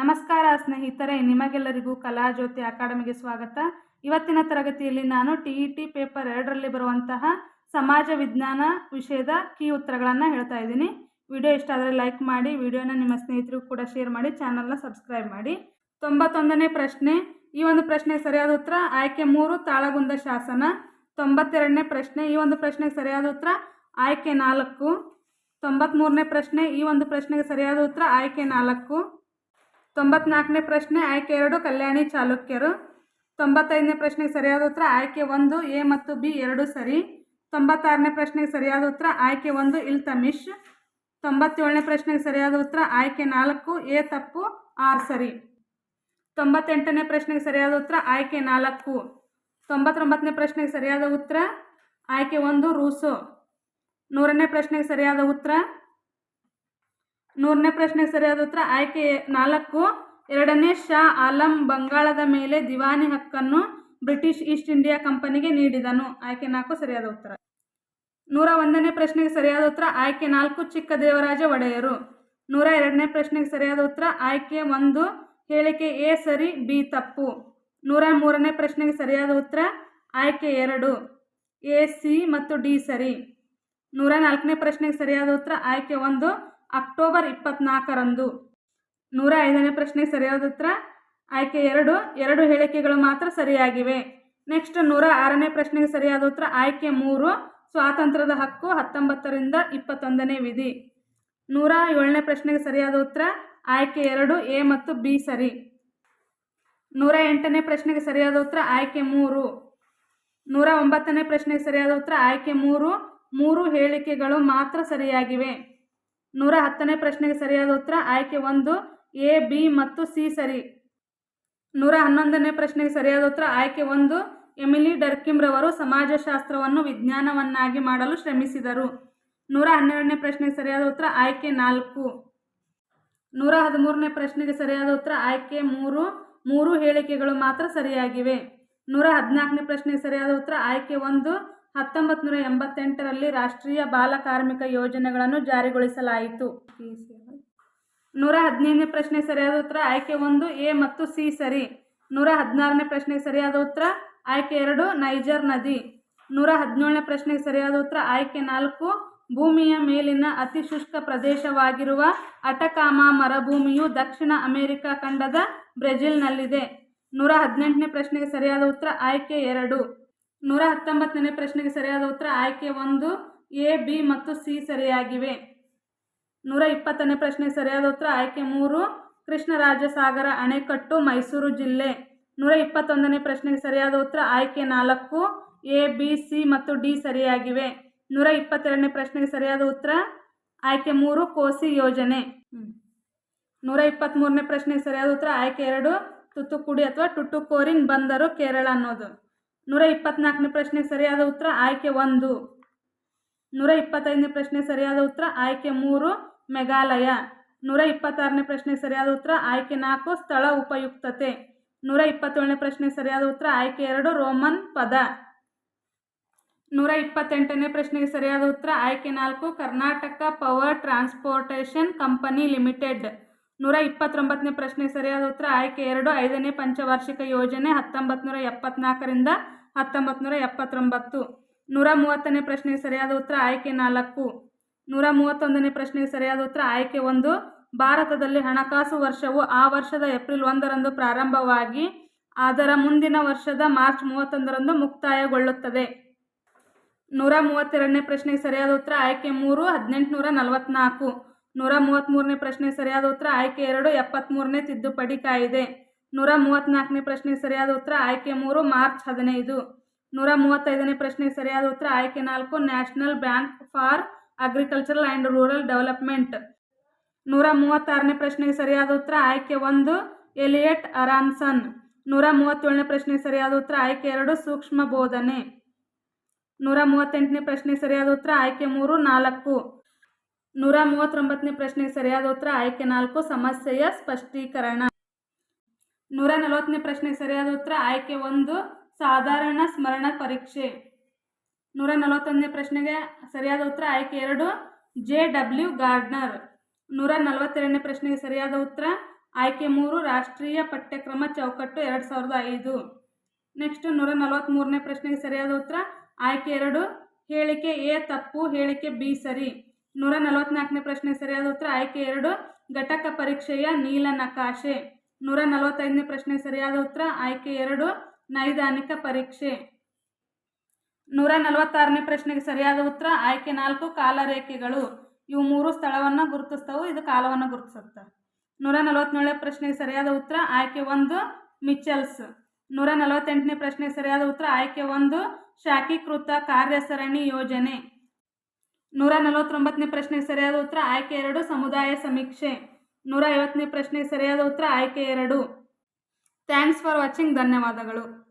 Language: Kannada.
ನಮಸ್ಕಾರ ಸ್ನೇಹಿತರೆ, ನಿಮಗೆಲ್ಲರಿಗೂ ಕಲಾಜ್ಯೋತಿ ಅಕಾಡೆಮಿಗೆ ಸ್ವಾಗತ. ಇವತ್ತಿನ ತರಗತಿಯಲ್ಲಿ ನಾನು ಟಿ ಇ ಟಿ ಪೇಪರ್ ಎರಡರಲ್ಲಿ ಬರುವಂತಹ ಸಮಾಜ ವಿಜ್ಞಾನ ವಿಷಯದ ಕೀ ಉತ್ತರಗಳನ್ನು ಹೇಳ್ತಾ ಇದ್ದೀನಿ. ವಿಡಿಯೋ ಇಷ್ಟ ಆದರೆ ಲೈಕ್ ಮಾಡಿ, ವಿಡಿಯೋನ ನಿಮ್ಮ ಸ್ನೇಹಿತರಿಗೂ ಕೂಡ ಶೇರ್ ಮಾಡಿ, ಚಾನಲ್ನ ಸಬ್ಸ್ಕ್ರೈಬ್ ಮಾಡಿ. ತೊಂಬತ್ತೊಂದನೇ ಪ್ರಶ್ನೆ. ಈ ಒಂದು ಪ್ರಶ್ನೆ ಸರಿಯಾದ ಉತ್ತರ? ಆಯ್ಕೆ ಮೂರು, ತಾಳಗುಂದ ಶಾಸನ. ತೊಂಬತ್ತೆರಡನೇ ಪ್ರಶ್ನೆ. ಈ ಒಂದು ಪ್ರಶ್ನೆಗೆ ಸರಿಯಾದ ಉತ್ತರ? ಆಯ್ಕೆ ನಾಲ್ಕು. ತೊಂಬತ್ತ್ಮೂರನೇ ಪ್ರಶ್ನೆ. ಈ ಒಂದು ಪ್ರಶ್ನೆಗೆ ಸರಿಯಾದ ಉತ್ತರ? ಆಯ್ಕೆ ನಾಲ್ಕು. ತೊಂಬತ್ನಾಲ್ಕನೇ ಪ್ರಶ್ನೆ, ಆಯ್ಕೆ ಎರಡು, ಕಲ್ಯಾಣಿ ಚಾಲುಕ್ಯರು. ತೊಂಬತ್ತೈದನೇ ಪ್ರಶ್ನೆಗೆ ಸರಿಯಾದ ಉತ್ತರ, ಆಯ್ಕೆ ಒಂದು, ಎ ಮತ್ತು ಬಿ ಎರಡು ಸರಿ. ತೊಂಬತ್ತಾರನೇ ಪ್ರಶ್ನೆಗೆ ಸರಿಯಾದ ಉತ್ತರ, ಆಯ್ಕೆ ಒಂದು ಇಲ್ತಮಿಷ್ ತೊಂಬತ್ತೇಳನೇ ಪ್ರಶ್ನೆಗೆ ಸರಿಯಾದ ಉತ್ತರ, ಆಯ್ಕೆ ನಾಲ್ಕು, ಎ ತಪ್ಪು, ಆರ್ ಸರಿ. ತೊಂಬತ್ತೆಂಟನೇ ಪ್ರಶ್ನೆಗೆ ಸರಿಯಾದ ಉತ್ತರ, ಆಯ್ಕೆ ನಾಲ್ಕು. ತೊಂಬತ್ತೊಂಬತ್ತನೇ ಪ್ರಶ್ನೆಗೆ ಸರಿಯಾದ ಉತ್ತರ, ಆಯ್ಕೆ ಒಂದು, ರೂಸೋ. ನೂರನೇ ಪ್ರಶ್ನೆಗೆ ಸರಿಯಾದ ಉತ್ತರ ನೂರನೇ ಪ್ರಶ್ನೆಗೆ ಸರಿಯಾದ ಉತ್ತರ. ಆಯ್ಕೆ ನಾಲ್ಕು. ಎರಡನೇ ಶಾ ಆಲಂ ಬಂಗಾಳದ ಮೇಲೆ ದಿವಾನಿ ಹಕ್ಕನ್ನು ಬ್ರಿಟಿಷ್ ಈಸ್ಟ್ ಇಂಡಿಯಾ ಕಂಪನಿಗೆ ನೀಡಿದನು. ಆಯ್ಕೆ ನಾಲ್ಕು ಸರಿಯಾದ ಉತ್ತರ. ನೂರ ಒಂದನೇ ಪ್ರಶ್ನೆಗೆ ಸರಿಯಾದ ಉತ್ತರ. ಆಯ್ಕೆ ನಾಲ್ಕು ಚಿಕ್ಕ ದೇವರಾಜ ಒಡೆಯರು. ನೂರ ಎರಡನೇ ಪ್ರಶ್ನೆಗೆ ಸರಿಯಾದ ಉತ್ತರ. ಆಯ್ಕೆ ಒಂದು ಹೇಳಿಕೆ ಎ ಸರಿ, ಬಿ ತಪ್ಪು. ನೂರ ಮೂರನೇ ಪ್ರಶ್ನೆಗೆ ಸರಿಯಾದ ಉತ್ತರ. ಆಯ್ಕೆ ಎರಡು ಎ ಸಿ ಮತ್ತು ಡಿ ಸರಿ. ನೂರ ನಾಲ್ಕನೇ ಪ್ರಶ್ನೆಗೆ ಸರಿಯಾದ ಉತ್ತರ. ಆಯ್ಕೆ ಒಂದು ಅಕ್ಟೋಬರ್ ಇಪ್ಪತ್ನಾಲ್ಕರಂದು. ನೂರ ಐದನೇ ಪ್ರಶ್ನೆ ಸರಿಯಾದ ಉತ್ತರ? ಆಯ್ಕೆ ಎರಡು ಎರಡು ಹೇಳಿಕೆಗಳು ಮಾತ್ರ ಸರಿಯಾಗಿವೆ. ನೆಕ್ಸ್ಟ್ ನೂರ ಆರನೇ ಪ್ರಶ್ನೆಗೆ ಸರಿಯಾದ ಉತ್ತರ? ಆಯ್ಕೆ ಮೂರು, ಸ್ವಾತಂತ್ರ್ಯದ ಹಕ್ಕು ಹತ್ತೊಂಬತ್ತರಿಂದ ಇಪ್ಪತ್ತೊಂದನೇ ವಿಧಿ. ನೂರ ಏಳನೇ ಪ್ರಶ್ನೆಗೆ ಸರಿಯಾದ ಉತ್ತರ? ಆಯ್ಕೆ ಎರಡು, ಎ ಮತ್ತು ಬಿ ಸರಿ. ನೂರ ಎಂಟನೇ ಪ್ರಶ್ನೆಗೆ ಸರಿಯಾದ ಉತ್ತರ? ಆಯ್ಕೆ ಮೂರು. ನೂರ ಒಂಬತ್ತನೇ ಪ್ರಶ್ನೆಗೆ ಸರಿಯಾದ ಉತ್ತರ? ಆಯ್ಕೆ ಮೂರು ಮೂರು ಹೇಳಿಕೆಗಳು ಮಾತ್ರ ಸರಿಯಾಗಿವೆ. ನೂರ ಹತ್ತನೇ ಪ್ರಶ್ನೆಗೆ ಸರಿಯಾದ ಉತ್ತರ ಆಯ್ಕೆ ಒಂದು, ಎ, ಬಿ ಮತ್ತು ಸಿ ಸರಿ. ನೂರ ಹನ್ನೊಂದನೇ ಪ್ರಶ್ನೆಗೆ ಸರಿಯಾದ ಉತ್ತರ ಆಯ್ಕೆ ಒಂದು, ಎಮಿಲಿ ಡರ್ಕಿಮ್ರವರು ಸಮಾಜಶಾಸ್ತ್ರವನ್ನು ವಿಜ್ಞಾನವನ್ನಾಗಿ ಮಾಡಲು ಶ್ರಮಿಸಿದರು. ನೂರ ಹನ್ನೆರಡನೇ ಪ್ರಶ್ನೆಗೆ ಸರಿಯಾದ ಉತ್ತರ ಆಯ್ಕೆ ನಾಲ್ಕು. ನೂರ ಹದಿಮೂರನೇ ಪ್ರಶ್ನೆಗೆ ಸರಿಯಾದ ಉತ್ತರ ಆಯ್ಕೆ ಮೂರು ಮೂರು ಹೇಳಿಕೆಗಳು ಮಾತ್ರ ಸರಿಯಾಗಿವೆ. ನೂರ ಹದಿನಾಲ್ಕನೇ ಪ್ರಶ್ನೆಗೆ ಸರಿಯಾದ ಉತ್ತರ ಆಯ್ಕೆ ಒಂದು ಹತ್ತೊಂಬತ್ತು ನೂರ ಎಂಬತ್ತೆಂಟರಲ್ಲಿ ರಾಷ್ಟ್ರೀಯ ಬಾಲ ಕಾರ್ಮಿಕ ಯೋಜನೆಗಳನ್ನು ಜಾರಿಗೊಳಿಸಲಾಯಿತು. ನೂರ ಹದಿನೈದನೇ ಪ್ರಶ್ನೆ ಸರಿಯಾದ ಉತ್ತರ, ಆಯ್ಕೆ ಒಂದು, ಎ ಮತ್ತು ಸಿ ಸರಿ. ನೂರ ಹದಿನಾರನೇ ಪ್ರಶ್ನೆಗೆ ಸರಿಯಾದ ಉತ್ತರ, ಆಯ್ಕೆ ಎರಡು, ನೈಜರ್ ನದಿ. ನೂರ ಹದಿನೇಳನೇ ಪ್ರಶ್ನೆಗೆ ಸರಿಯಾದ ಉತ್ತರ, ಆಯ್ಕೆ ನಾಲ್ಕು, ಭೂಮಿಯ ಮೇಲಿನ ಅತಿ ಶುಷ್ಕ ಪ್ರದೇಶವಾಗಿರುವ ಅಟಕಾಮ ಮರಭೂಮಿಯು ದಕ್ಷಿಣ ಅಮೆರಿಕ ಖಂಡದ ಬ್ರೆಜಿಲ್ನಲ್ಲಿದೆ. ನೂರ ಹದಿನೆಂಟನೇ ಪ್ರಶ್ನೆಗೆ ಸರಿಯಾದ ಉತ್ತರ, ಆಯ್ಕೆ ಎರಡು. ನೂರ ಹತ್ತೊಂಬತ್ತನೇ ಪ್ರಶ್ನೆಗೆ ಸರಿಯಾದ ಉತ್ತರ ಆಯ್ಕೆ ಒಂದು, ಎ, ಬಿ ಮತ್ತು ಸಿ ಸರಿಯಾಗಿವೆ. ನೂರ ಇಪ್ಪತ್ತನೇ ಪ್ರಶ್ನೆಗೆ ಸರಿಯಾದ ಉತ್ತರ ಆಯ್ಕೆ ಮೂರು, ಕೃಷ್ಣರಾಜಸಾಗರ ಅಣೆಕಟ್ಟು, ಮೈಸೂರು ಜಿಲ್ಲೆ. ನೂರ ಇಪ್ಪತ್ತೊಂದನೇ ಪ್ರಶ್ನೆಗೆ ಸರಿಯಾದ ಉತ್ತರ ಆಯ್ಕೆ ನಾಲ್ಕು, ಎ, ಬಿ, ಸಿ ಮತ್ತು ಡಿ ಸರಿಯಾಗಿವೆ. ನೂರ ಇಪ್ಪತ್ತೆರಡನೇ ಪ್ರಶ್ನೆಗೆ ಸರಿಯಾದ ಉತ್ತರ ಆಯ್ಕೆ ಮೂರು, ಕೋಸಿ ಯೋಜನೆ. ನೂರ ಇಪ್ಪತ್ತ್ಮೂರನೇ ಪ್ರಶ್ನೆಗೆ ಸರಿಯಾದ ಉತ್ತರ ಆಯ್ಕೆ ಎರಡು, ತುತ್ತುಕುಡಿ ಅಥವಾ ಟುಟ್ಟುಕೋರಿನ್ ಬಂದರು ಕೇರಳ ಅನ್ನೋದು. ನೂರ ಇಪ್ಪತ್ನಾಲ್ಕನೇ ಪ್ರಶ್ನೆಗೆ ಸರಿಯಾದ ಉತ್ತರ ಆಯ್ಕೆ ಒಂದು. ನೂರ ಇಪ್ಪತ್ತೈದನೇ ಪ್ರಶ್ನೆ ಸರಿಯಾದ ಉತ್ತರ ಆಯ್ಕೆ ಮೂರು, ಮೇಘಾಲಯ. ನೂರ ಇಪ್ಪತ್ತಾರನೇ ಪ್ರಶ್ನೆಗೆ ಸರಿಯಾದ ಉತ್ತರ ಆಯ್ಕೆ ನಾಲ್ಕು, ಸ್ಥಳ ಉಪಯುಕ್ತತೆ. ನೂರ ಇಪ್ಪತ್ತೇಳನೇ ಪ್ರಶ್ನೆಗೆ ಸರಿಯಾದ ಉತ್ತರ ಆಯ್ಕೆ ಎರಡು, ರೋಮನ್ ಪದ. ನೂರ ಇಪ್ಪತ್ತೆಂಟನೇ ಪ್ರಶ್ನೆಗೆ ಸರಿಯಾದ ಉತ್ತರ ಆಯ್ಕೆ ನಾಲ್ಕು, Karnataka power transportation company limited. ನೂರ ಇಪ್ಪತ್ತೊಂಬತ್ತನೇ ಪ್ರಶ್ನೆ ಸರಿಯಾದ ಉತ್ತರ. ಆಯ್ಕೆ ಎರಡು, ಐದನೇ ಪಂಚವಾರ್ಷಿಕ ಯೋಜನೆ ಹತ್ತೊಂಬತ್ತು ನೂರ ಎಪ್ಪತ್ನಾಲ್ಕರಿಂದ ಹತ್ತೊಂಬತ್ತು ನೂರ ಎಪ್ಪತ್ತೊಂಬತ್ತು. ನೂರ ಮೂವತ್ತನೇ ಪ್ರಶ್ನೆ ಸರಿಯಾದ ಉತ್ತರ. ಆಯ್ಕೆ ನಾಲ್ಕು. ನೂರ ಮೂವತ್ತೊಂದನೇ ಪ್ರಶ್ನೆಗೆ ಸರಿಯಾದ ಉತ್ತರ. ಆಯ್ಕೆ ಒಂದು. ಭಾರತದಲ್ಲಿ ಹಣಕಾಸು ವರ್ಷವು ಆ ವರ್ಷದ ಏಪ್ರಿಲ್ ಒಂದರಂದು ಪ್ರಾರಂಭವಾಗಿ ಅದರ ಮುಂದಿನ ವರ್ಷದ ಮಾರ್ಚ್ ಮೂವತ್ತೊಂದರಂದು ಮುಕ್ತಾಯಗೊಳ್ಳುತ್ತದೆ. ನೂರ ಮೂವತ್ತೆರಡನೇ ಪ್ರಶ್ನೆಗೆ ಸರಿಯಾದ ಉತ್ತರ. ಆಯ್ಕೆ ಮೂರು, ಹದಿನೆಂಟುನೂರ ನಲವತ್ತ್ನಾಲ್ಕು ನೂರ ಮೂವತ್ತ್ಮೂರನೇ ಪ್ರಶ್ನೆ ಸರಿಯಾದ ಉತ್ತರ ಆಯ್ಕೆ ಎರಡು ಎಪ್ಪತ್ತ್ಮೂರನೇ ತಿದ್ದುಪಡಿ ಕಾಯಿದೆ. ನೂರ ಮೂವತ್ತ್ನಾಲ್ಕನೇ ಪ್ರಶ್ನೆ ಸರಿಯಾದ ಉತ್ತರ ಆಯ್ಕೆ ಮೂರು, ಮಾರ್ಚ್ ಹದಿನೈದು. ನೂರ ಮೂವತ್ತೈದನೇ ಪ್ರಶ್ನೆ ಸರಿಯಾದ ಉತ್ತರ ಆಯ್ಕೆ ನಾಲ್ಕು, national bank for agricultural and rural development. ನೂರ ಮೂವತ್ತಾರನೇ ಪ್ರಶ್ನೆಗೆ ಸರಿಯಾದ ಉತ್ತರ ಆಯ್ಕೆ ಒಂದು, ಎಲಿಯಟ್ ಅರಾನ್ಸನ್ ನೂರ ಮೂವತ್ತೇಳನೇ ಪ್ರಶ್ನೆ ಸರಿಯಾದ ಉತ್ತರ ಆಯ್ಕೆ ಎರಡು ಸೂಕ್ಷ್ಮ ಬೋಧನೆ ನೂರ ಮೂವತ್ತೆಂಟನೇ ಪ್ರಶ್ನೆ ಸರಿಯಾದ ಉತ್ತರ ಆಯ್ಕೆ ಮೂರು, ನಾಲ್ಕು. ನೂರ ಮೂವತ್ತೊಂಬತ್ತನೇ ಪ್ರಶ್ನೆಗೆ ಸರಿಯಾದ ಉತ್ತರ. ಆಯ್ಕೆ ನಾಲ್ಕು, ಸಮಸ್ಯೆಯ ಸ್ಪಷ್ಟೀಕರಣ. ನೂರ ನಲವತ್ತನೇ ಪ್ರಶ್ನೆಗೆ ಸರಿಯಾದ ಉತ್ತರ. ಆಯ್ಕೆ ಒಂದು, ಸಾಧಾರಣ ಸ್ಮರಣ ಪರೀಕ್ಷೆ. ನೂರ ನಲವತ್ತೊಂದನೇ ಪ್ರಶ್ನೆಗೆ ಸರಿಯಾದ ಉತ್ತರ. ಆಯ್ಕೆ ಎರಡು, ಜೆ ಡಬ್ಲ್ಯೂ ಗಾರ್ಡ್ನರ್. ನೂರ ನಲವತ್ತೆರಡನೇ ಪ್ರಶ್ನೆಗೆ ಸರಿಯಾದ ಉತ್ತರ. ಆಯ್ಕೆ ಮೂರು, ರಾಷ್ಟ್ರೀಯ ಪಠ್ಯಕ್ರಮ ಚೌಕಟ್ಟು ಎರಡು ಸಾವಿರದ ಐದು. ನೆಕ್ಸ್ಟ್ ನೂರ ನಲವತ್ತ್ಮೂರನೇ ಪ್ರಶ್ನೆಗೆ ಸರಿಯಾದ ಉತ್ತರ. ಆಯ್ಕೆ ಎರಡು, ಹೇಳಿಕೆ ಎ ತಪ್ಪು, ಹೇಳಿಕೆ ಬಿ ಸರಿ. ನೂರ ನಲವತ್ನಾಲ್ಕನೇ ಪ್ರಶ್ನೆ ಸರಿಯಾದ ಉತ್ತರ. ಆಯ್ಕೆ ಎರಡು, ಘಟಕ ಪರೀಕ್ಷೆಯ ನೀಲನಕಾಶೆ. ನೂರ ನಲವತ್ತೈದನೇ ಪ್ರಶ್ನೆ ಸರಿಯಾದ ಉತ್ತರ. ಆಯ್ಕೆ ಎರಡು, ನೈದಾನಿಕ ಪರೀಕ್ಷೆ. ನೂರ ನಲವತ್ತಾರನೇ ಪ್ರಶ್ನೆಗೆ ಸರಿಯಾದ ಉತ್ತರ. ಆಯ್ಕೆ ನಾಲ್ಕು, ಕಾಲರೇಖೆಗಳು. ಇವು ಮೂರು ಸ್ಥಳವನ್ನು ಗುರುತಿಸ್ತವು. ಇದು ಕಾಲವನ್ನು ಗುರುತಿಸುತ್ತೆ. ನೂರ ನಲವತ್ತೇಳನೇ ಪ್ರಶ್ನೆಗೆ ಸರಿಯಾದ ಉತ್ತರ. ಆಯ್ಕೆ ಒಂದು, ಮಿಚಲ್ಸ್. ನೂರ ನಲವತ್ತೆಂಟನೇ ಪ್ರಶ್ನೆಗೆ ಸರಿಯಾದ ಉತ್ತರ. ಆಯ್ಕೆ ಒಂದು, ಶಾಖೀಕೃತ ಕಾರ್ಯಸರಣಿ ಯೋಜನೆ. ನೂರ ನಲವತ್ತೊಂಬತ್ತನೇ ಪ್ರಶ್ನೆ ಸರಿಯಾದ ಉತ್ತರ ಆಯ್ಕೆ ಎರಡು, ಸಮುದಾಯ ಸಮೀಕ್ಷೆ. ನೂರ ಐವತ್ತನೇ ಪ್ರಶ್ನೆ ಸರಿಯಾದ ಉತ್ತರ ಆಯ್ಕೆ ಎರಡು. ಥ್ಯಾಂಕ್ಸ್ ಫಾರ್ ವಾಚಿಂಗ್ ಧನ್ಯವಾದಗಳು.